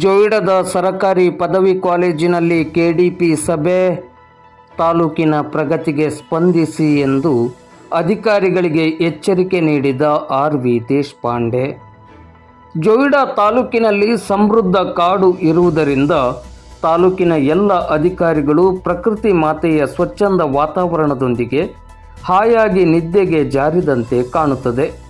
ಜೋಯಿಡದ ಸರಕಾರಿ ಪದವಿ ಕಾಲೇಜಿನಲ್ಲಿ ಕೆಡಿಪಿ ಸಭೆ ತಾಲೂಕಿನ ಪ್ರಗತಿಗೆ ಸ್ಪಂದಿಸಿ ಎಂದು ಅಧಿಕಾರಿಗಳಿಗೆ ಎಚ್ಚರಿಕೆ ನೀಡಿದ ಆರ್ ವಿ ದೇಶಪಾಂಡೆ. ಜೋಯಿಡಾ ತಾಲೂಕಿನಲ್ಲಿ ಸಮೃದ್ಧ ಕಾಡು ಇರುವುದರಿಂದ ತಾಲೂಕಿನ ಎಲ್ಲ ಅಧಿಕಾರಿಗಳು ಪ್ರಕೃತಿ ಮಾತೆಯ ಸ್ವಚ್ಛಂದ ವಾತಾವರಣದೊಂದಿಗೆ ಹಾಯಾಗಿ ನಿದ್ದೆಗೆ ಜಾರಿದಂತೆ ಕಾಣುತ್ತದೆ.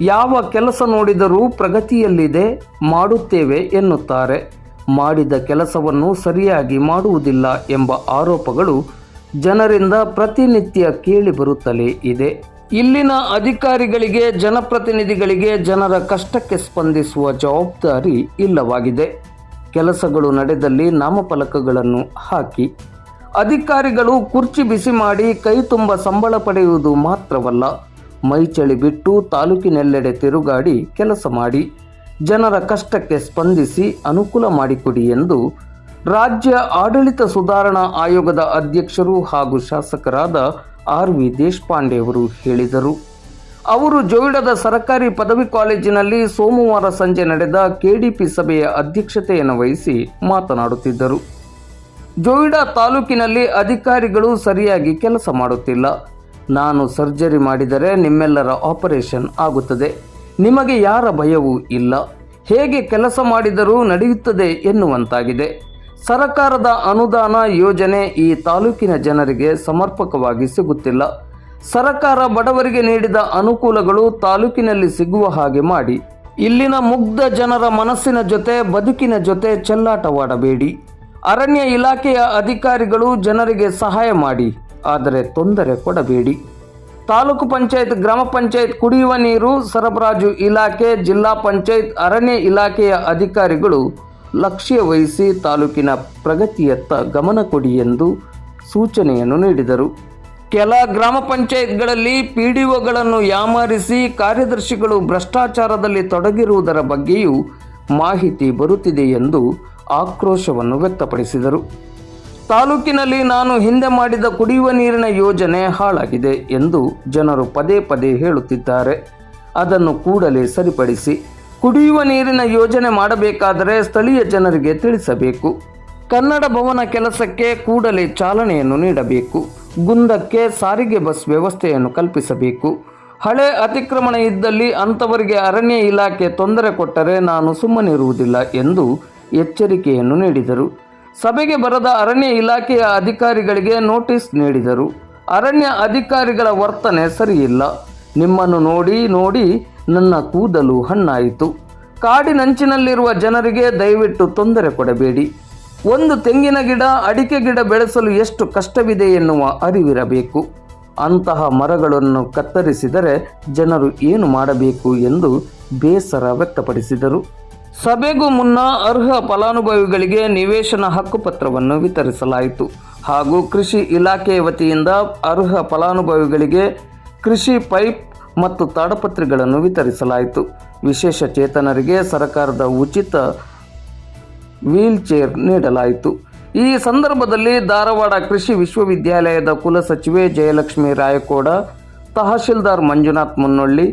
ಯಾವ ಕೆಲಸ ನೋಡಿದರೂ ಪ್ರಗತಿಯಲ್ಲಿದೆ, ಮಾಡುತ್ತೇವೆ ಎನ್ನುತ್ತಾರೆ. ಮಾಡಿದ ಕೆಲಸವನ್ನು ಸರಿಯಾಗಿ ಮಾಡುವುದಿಲ್ಲ ಎಂಬ ಆರೋಪಗಳು ಜನರಿಂದ ಪ್ರತಿನಿತ್ಯ ಕೇಳಿಬರುತ್ತಲೇ ಇದೆ. ಇಲ್ಲಿನ ಅಧಿಕಾರಿಗಳಿಗೆ, ಜನಪ್ರತಿನಿಧಿಗಳಿಗೆ ಜನರ ಕಷ್ಟಕ್ಕೆ ಸ್ಪಂದಿಸುವ ಜವಾಬ್ದಾರಿ ಇಲ್ಲವಾಗಿದೆ. ಕೆಲಸಗಳು ನಡೆದಲ್ಲಿ ನಾಮಫಲಕಗಳನ್ನು ಹಾಕಿ, ಅಧಿಕಾರಿಗಳು ಕುರ್ಚಿ ಬಿಸಿ ಮಾಡಿ ಕೈ ತುಂಬ ಸಂಬಳ ಪಡೆಯುವುದು ಮಾತ್ರವಲ್ಲ. ಮೈಚಳಿ ಬಿಟ್ಟು ತಾಲೂಕಿನೆಲ್ಲೆಡೆ ತಿರುಗಾಡಿ ಕೆಲಸ ಮಾಡಿ ಜನರ ಕಷ್ಟಕ್ಕೆ ಸ್ಪಂದಿಸಿ ಅನುಕೂಲ ಮಾಡಿಕೊಡಿ ಎಂದು ರಾಜ್ಯ ಆಡಳಿತ ಸುಧಾರಣಾ ಆಯೋಗದ ಅಧ್ಯಕ್ಷರು ಹಾಗೂ ಶಾಸಕರಾದ ಆರ್ ವಿ ದೇಶಪಾಂಡೆ ಅವರು ಹೇಳಿದರು. ಅವರು ಜೋಯಿಡದ ಸರಕಾರಿ ಪದವಿ ಕಾಲೇಜಿನಲ್ಲಿ ಸೋಮವಾರ ಸಂಜೆ ನಡೆದ ಕೆಡಿಪಿ ಸಭೆಯ ಅಧ್ಯಕ್ಷತೆಯನ್ನು ವಹಿಸಿ ಮಾತನಾಡುತ್ತಿದ್ದರು. ಜೋಯಿಡಾ ತಾಲೂಕಿನಲ್ಲಿ ಅಧಿಕಾರಿಗಳು ಸರಿಯಾಗಿ ಕೆಲಸ ಮಾಡುತ್ತಿಲ್ಲ. ನಾನು ಸರ್ಜರಿ ಮಾಡಿದರೆ ನಿಮ್ಮೆಲ್ಲರ ಆಪರೇಷನ್ ಆಗುತ್ತದೆ. ನಿಮಗೆ ಯಾರ ಭಯವೂ ಇಲ್ಲ. ಹೇಗೆ ಕೆಲಸ ಮಾಡಿದರೂ ನಡೆಯುತ್ತದೆ ಎನ್ನುವಂತಾಗಿದೆ. ಸರಕಾರದ ಅನುದಾನ ಯೋಜನೆ ಈ ತಾಲೂಕಿನ ಜನರಿಗೆ ಸಮರ್ಪಕವಾಗಿ ಸಿಗುತ್ತಿಲ್ಲ. ಸರಕಾರ ಬಡವರಿಗೆ ನೀಡಿದ ಅನುಕೂಲಗಳು ತಾಲೂಕಿನಲ್ಲಿ ಸಿಗುವ ಹಾಗೆ ಮಾಡಿ. ಇಲ್ಲಿನ ಮುಗ್ಧ ಜನರ ಮನಸ್ಸಿನ ಜೊತೆ ಬದುಕಿನ ಜೊತೆ ಚೆಲ್ಲಾಟವಾಡಬೇಡಿ. ಅರಣ್ಯ ಇಲಾಖೆಯ ಅಧಿಕಾರಿಗಳು ಜನರಿಗೆ ಸಹಾಯ ಮಾಡಿ. ಆದರೆ ತೊಂದರೆ ಕೊಡಬೇಡಿ. ತಾಲೂಕು ಪಂಚಾಯತ್, ಗ್ರಾಮ ಪಂಚಾಯತ್ ಕುಡಿಯುವ ನೀರು, ಸರಬರಾಜು ಇಲಾಖೆ, ಜಿಲ್ಲಾ ಪಂಚಾಯತ್, ಅರಣ್ಯ ಇಲಾಖೆಯ ಅಧಿಕಾರಿಗಳು ಲಕ್ಷ್ಯ ವಹಿಸಿ ತಾಲೂಕಿನ ಪ್ರಗತಿಯತ್ತ ಗಮನ ಕೊಡಿ ಎಂದು ಸೂಚನೆಯನ್ನು ನೀಡಿದರು. ಕೆಲ ಗ್ರಾಮ ಪಂಚಾಯತ್ಗಳಲ್ಲಿ ಪಿ ಡಿ ಒಗಳನ್ನು ಯಾಮಾರಿಸಿ ಕಾರ್ಯದರ್ಶಿಗಳು ಭ್ರಷ್ಟಾಚಾರದಲ್ಲಿ ತೊಡಗಿರುವುದರ ಬಗ್ಗೆಯೂ ಮಾಹಿತಿ ಬರುತ್ತಿದೆ ಎಂದು ಆಕ್ರೋಶವನ್ನು ವ್ಯಕ್ತಪಡಿಸಿದರು. ತಾಲೂಕಿನಲ್ಲಿ ನಾನು ಹಿಂದೆ ಮಾಡಿದ ಕುಡಿಯುವ ನೀರಿನ ಯೋಜನೆ ಹಾಳಾಗಿದೆ ಎಂದು ಜನರು ಪದೇ ಪದೇ ಹೇಳುತ್ತಿದ್ದಾರೆ. ಅದನ್ನು ಕೂಡಲೇ ಸರಿಪಡಿಸಿ ಕುಡಿಯುವ ನೀರಿನ ಯೋಜನೆ ಮಾಡಬೇಕಾದರೆ ಸ್ಥಳೀಯ ಜನರಿಗೆ ತಿಳಿಸಬೇಕು. ಕನ್ನಡ ಭವನ ಕೆಲಸಕ್ಕೆ ಕೂಡಲೇ ಚಾಲನೆಯನ್ನು ನೀಡಬೇಕು. ಗುಂದಕ್ಕೆ ಸಾರಿಗೆ ಬಸ್ ವ್ಯವಸ್ಥೆಯನ್ನು ಕಲ್ಪಿಸಬೇಕು. ಹಳೆ ಅತಿಕ್ರಮಣ ಇದ್ದಲ್ಲಿ ಅಂಥವರಿಗೆ ಅರಣ್ಯ ಇಲಾಖೆ ತೊಂದರೆ ಕೊಟ್ಟರೆ ನಾನು ಸುಮ್ಮನಿರುವುದಿಲ್ಲ ಎಂದು ಎಚ್ಚರಿಕೆಯನ್ನು ನೀಡಿದರು. ಸಭೆಗೆ ಬರದ ಅರಣ್ಯ ಇಲಾಖೆಯ ಅಧಿಕಾರಿಗಳಿಗೆ ನೋಟಿಸ್ ನೀಡಿದರು. ಅರಣ್ಯ ಅಧಿಕಾರಿಗಳ ವರ್ತನೆ ಸರಿಯಿಲ್ಲ. ನಿಮ್ಮನ್ನು ನೋಡಿ ನೋಡಿ ನನ್ನ ಕೂದಲು ಹಣ್ಣಾಯಿತು. ಕಾಡಿನಂಚಿನಲ್ಲಿರುವ ಜನರಿಗೆ ದಯವಿಟ್ಟು ತೊಂದರೆ ಕೊಡಬೇಡಿ. ಒಂದು ತೆಂಗಿನ ಗಿಡ, ಅಡಿಕೆ ಗಿಡ ಬೆಳೆಸಲು ಎಷ್ಟು ಕಷ್ಟವಿದೆ ಎನ್ನುವ ಅರಿವಿರಬೇಕು. ಅಂತಹ ಮರಗಳನ್ನು ಕತ್ತರಿಸಿದರೆ ಜನರು ಏನು ಮಾಡಬೇಕು ಎಂದು ಬೇಸರ ವ್ಯಕ್ತಪಡಿಸಿದರು. ಸಭೆಗೂ ಮುನ್ನ ಅರ್ಹ ಫಲಾನುಭವಿಗಳಿಗೆ ನಿವೇಶನ ಹಕ್ಕುಪತ್ರವನ್ನು ವಿತರಿಸಲಾಯಿತು. ಹಾಗೂ ಕೃಷಿ ಇಲಾಖೆ ವತಿಯಿಂದ ಅರ್ಹ ಫಲಾನುಭವಿಗಳಿಗೆ ಕೃಷಿ ಪೈಪ್ ಮತ್ತು ತಾಡಪತ್ರಿಗಳನ್ನು ವಿತರಿಸಲಾಯಿತು. ವಿಶೇಷ ಚೇತನರಿಗೆ ಸರ್ಕಾರದ ಉಚಿತ ವೀಲ್ ಚೇರ್ ನೀಡಲಾಯಿತು. ಈ ಸಂದರ್ಭದಲ್ಲಿ ಧಾರವಾಡ ಕೃಷಿ ವಿಶ್ವವಿದ್ಯಾಲಯದ ಕುಲಸಚಿವೆ ಜಯಲಕ್ಷ್ಮಿ ರಾಯಕೋಡ, ತಹಶೀಲ್ದಾರ್ ಮಂಜುನಾಥ್ ಮುನ್ನೊಳ್ಳಿ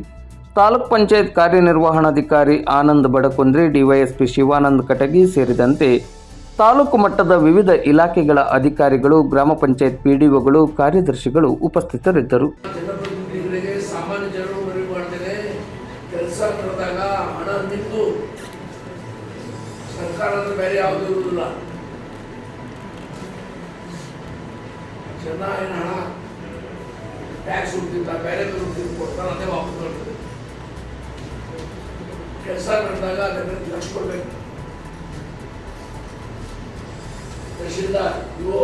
ತಾಲೂಕ್ ಪಂಚಾಯತ್ ಕಾರ್ಯನಿರ್ವಹಣಾಧಿಕಾರಿ ಆನಂದ್ ಬಡಕುಂದ್ರಿ, ಡಿವೈಎಸ್ಪಿ ಶಿವಾನಂದ್ ಕಟಗಿ ಸೇರಿದಂತೆ ತಾಲೂಕು ಮಟ್ಟದ ವಿವಿಧ ಇಲಾಖೆಗಳ ಅಧಿಕಾರಿಗಳು, ಗ್ರಾಮ ಪಂಚಾಯತ್ ಪಿಡಿಒಗಳು, ಕಾರ್ಯದರ್ಶಿಗಳು ಉಪಸ್ಥಿತರಿದ್ದರು. ಜನ ಟ್ಯಾಕ್ಸ್ ಹುಡ್ತಿದ್ದ ಬೇರೆ ಕೊಡ್ತಾರೆ, ಅದೇ ವಾಪಸ್ ಕೆಲಸ ಲಕ್ಷ ಕೊಡ್ಬೇಕು ತಹಶೀಲ್ದಾರ್ ಇವು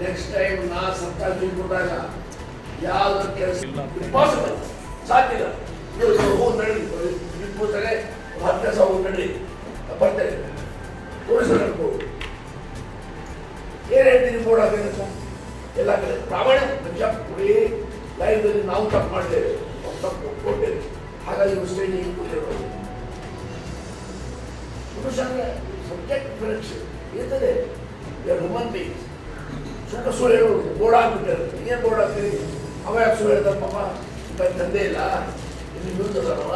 ನೆಕ್ಸ್ಟ್ ಟೈಮ್ ನಾ ಸರ್ಕಾರ ಕೊಟ್ಟಾಗ ಯಾವ್ದು ಕೆಲಸ ಇಂಪಾಸಿಬಲ್ ಸಾಧ್ಯ ಇಲ್ಲ. ನೀವು ಹೋಗಿ ನಡಿ ನಿಂತ್ಕೊತಾರೆ ಹತ್ತು ಕೆಲಸ ಹೋಗಿ ನಡಿ ಬರ್ತೇನೆ ಏನು ಹೇಳ್ತೀನಿ ಬೋರ್ಡ್ ಎಲ್ಲ ಕಡೆ. ಪ್ರಾಮಾಣಿಕ ಪಂಜಾಬ್ ಕೊಡಿ ನಾವು ತಪ್ಪು ಮಾಡ್ತೇವೆ. ಹಾಗಾಗಿ ಇವು ಸ್ಟೇಜಿಗೆ ಕೂತಿರೋದು ಪುರುಷಂದ್ರೆ ಸಬ್ಜೆಕ್ಟ್ ಪರೀಕ್ಷೆ ಇರ್ತದೆ ಹ್ಯೂಮನ್ ಬೀಯಿಂಗ್ಸ್ ಸುಖ ಸುಳ್ಳು ಹೇಳೋದು ಬೋರ್ಡ್ ಹಾಕ್ಬಿಟ್ಟಾರೆ ಏನು ಬೋರ್ಡ್ ಹಾಕ್ತೀರಿ ಅವ ಯಾಕೆ ಸುಳ್ಳು ಹೇಳ್ತಾರೆ ಪಾಪ ತಂದೆ ಇಲ್ಲ ಇಲ್ಲಿ ನಿಲ್ತದಲ್ವ